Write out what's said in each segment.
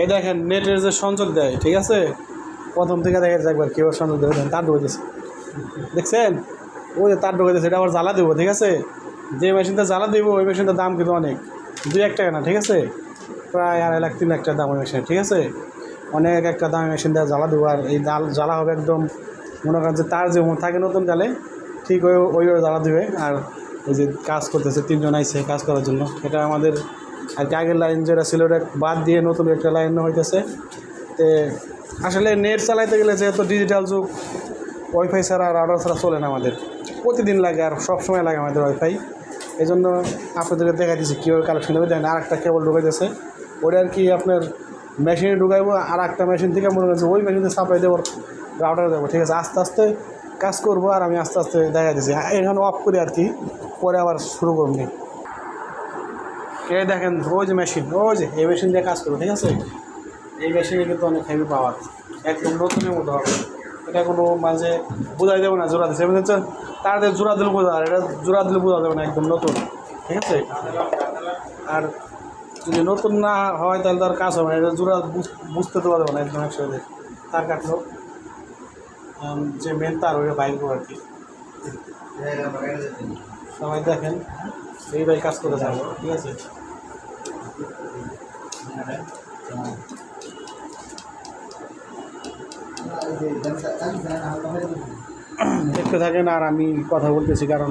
এই দেখেন, নেটের যে সংযোগ দেয়, ঠিক আছে? প্রথম থেকে দেখে একবার কীভাবে সংযোগ দেবে তার ঢুকে দিয়েছে দেখছেন? ওই যে তার ঢুকে দিয়েছে এটা আবার জ্বালা দেবো, ঠিক আছে? যে মেশিনটা জ্বালা দিব, ওই মেশিনটার দাম কিন্তু অনেক। দুই এক টাকা না, ঠিক আছে? প্রায় আড়াই লাখ, তিন লাখ টাকা দাম ওই মেশিন ঠিক আছে? অনেক একটা দামি মেশিন দেওয়া জ্বালা দেবো, আর এই জাল জ্বালা হবে একদম, মনে করেন যে তার যে থাকে নতুন কালে ঠিক ওই ওই ওই জ্বালা দিবে, আর ওই যে কাজ করতেছে, তিনজন আইছে কাজ করার জন্য। এটা আমাদের আর কি আগের লাইন যেটা ছিল, ওটা বাদ দিয়ে নতুন একটা লাইন হইতেছে। তে আসলে নেট চালাইতে গেলে যেহেতু ডিজিটাল যুগ ওয়াইফাই ছাড়া আর রাউটার ছাড়া চলে না আমাদের। প্রতিদিন লাগে আর সব সময় লাগে আমাদের ওয়াইফাই এই জন্য আপনাদেরকে দেখা দিচ্ছি কীভাবে কালেকশন হবে। দেখেন আর একটা কেবল ঢুকাইতেছে। ওটা আর কি আপনার মেশিনে ঢুকাইবো আর একটা মেশিন থেকে মনে করছে ওই মেশিনে সাপ্লাই দেবো রাউটার দেবো। ঠিক আছে, আস্তে আস্তে কাজ করব আর আমি আস্তে আস্তে দেখা দিচ্ছি এখানে অফ করি আর কি, পরে আবার শুরু করব। এই দেখেন যে মেশিন যে এই মেশিন দিয়ে কাজ করব, ঠিক আছে? এই মেশিনে কিন্তু অনেক হেভি পাওয়ার একদম নতুনের মতো হবে। এটা কোনো মাঝে বোঝাই দেবো না, জোড়া দিচ্ছে তার দিয়ে জোড়া দিলে বোঝা এটা জোড়া দিলে বোঝা যাবে না, একদম নতুন, ঠিক আছে? আর যদি নতুন না হয়, তাহলে তার কাজ হবে না, এটা জোড়া বুঝ- বুঝতে তো পারবে না একদম একসাথে। তার কাটলো যে মেন তার ওইটা বাইর করব আর কি। সবাই দেখেন এই ভাই কাজ করে যাব ঠিক আছে? দেখতে থাকেন আর আমি কথা বলতেছি কারণ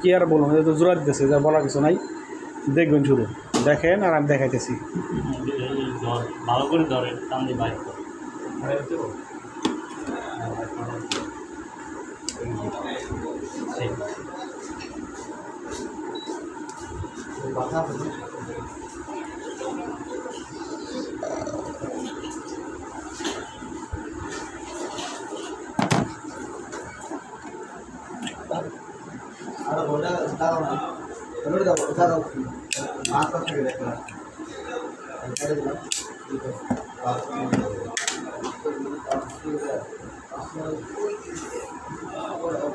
কি আর বলব এটা তো জোড়া দিতেছে যা বলার কিছু নাই। দেখবেন শুধু দেখেন আর আমি দেখাইতেছি। ভালো করে ধরে টান দিয়ে বাইক কর এটা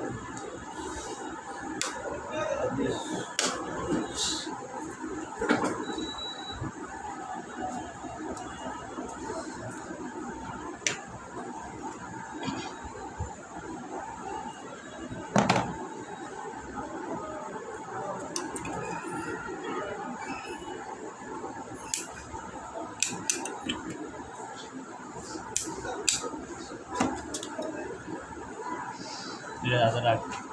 Iya, Gracias.